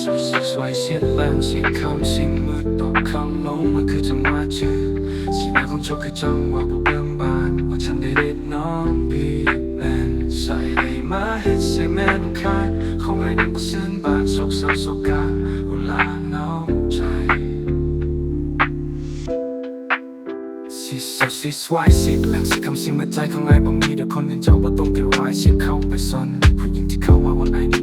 ำสิ่งคำสิ่งมืดตกคำลงมันคือจังหวะเจอสิ่งแรกของโจกคือจังหวะผู้เบิ่งบานว่าฉันได้เด็ดน้องบีแลนใส่ได้มาเฮ็ดใส่แม่ลูกค้าของไอ้นั่นก็ซึ้งบานโศกเศร้าโศกาอุลาเนาใจสิสดสิสวายสิแหล่งสิคำสิมาใจของไอ้บ่มีเดี๋ยวคนอื่นเจ้าบ่ต้องไปร้ายเสียเข้าไปซ่อนผู้หญิงที่เข้ามาวันไอ้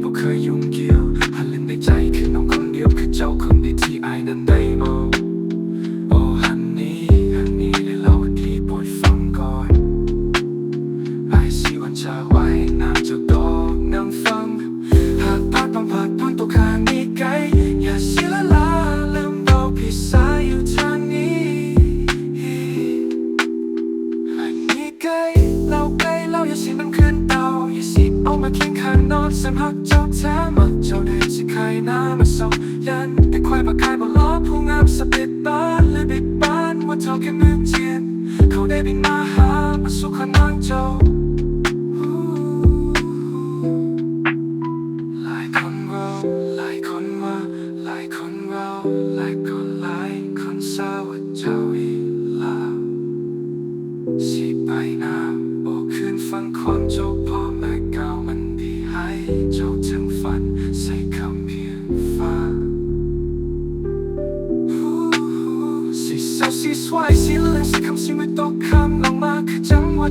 คนเราหลายคนว่าหลายคนเราหลายคนหลายคนเศร้าว่าเจ้าอีลา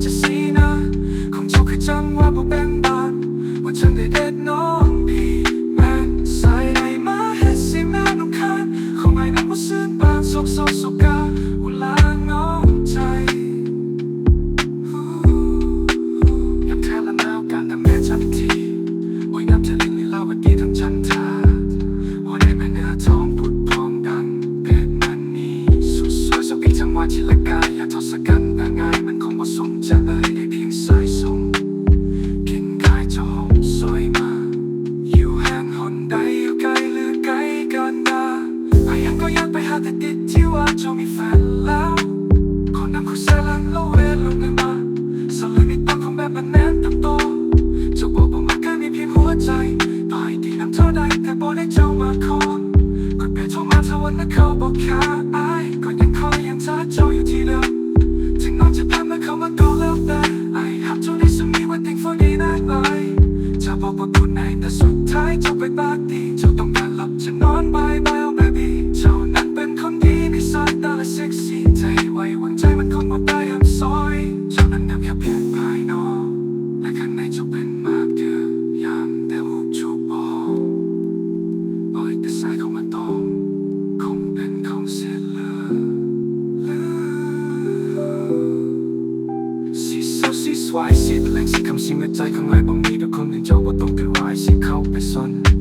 จะสีนะของจะเคือจังว่าบุเป็นบาทว่าฉันได้เด็ด ทศกัณฐ์แต่ง่ายมันคงผสมจะเอ่ยได้เพียงสายส่งกินกายจะหอมสวยมา อยู่ห่างหนใดอยู่ไกลหรือไกลกันดาพยายามก็อยากไปหาแต่ติดที่ว่าเจ้ามีแฟนแล้วขอนำคู่แสลังโลเวลงเงินมาสลือนิดตั้งของแบบมันแน่นตับโตจ้าบอกบอกว่าการมีเพียงหัวใจต่อยดีนำเท่าใดแต่บอกได้เจ้ามาคอนกดเปลี่ยนโทรมาถ้าวันนั้นเขาบอกขา เข้ามาก็แล้วแต่ไอ้หับเจ้าได้สมีวันติงฟอดีได้เลยจะบอกว่าพูดไหนแต่สุดท้ายจะไปปาร์ตี้เจ้าต้องการหลับจะนอนบายบายเอาแบบีเจ้านั้นเป็นคนดีในสายตาและเซ็กซี่ใจไว้วางใจมันคงมาได้ เศร้าสิสวายสิแหล่งสิคำสิเมื่อใจข้างในบ่มีแต่คนอื่นเจ้าว่าต้องไปร้ายสิเข้าไปซ่อน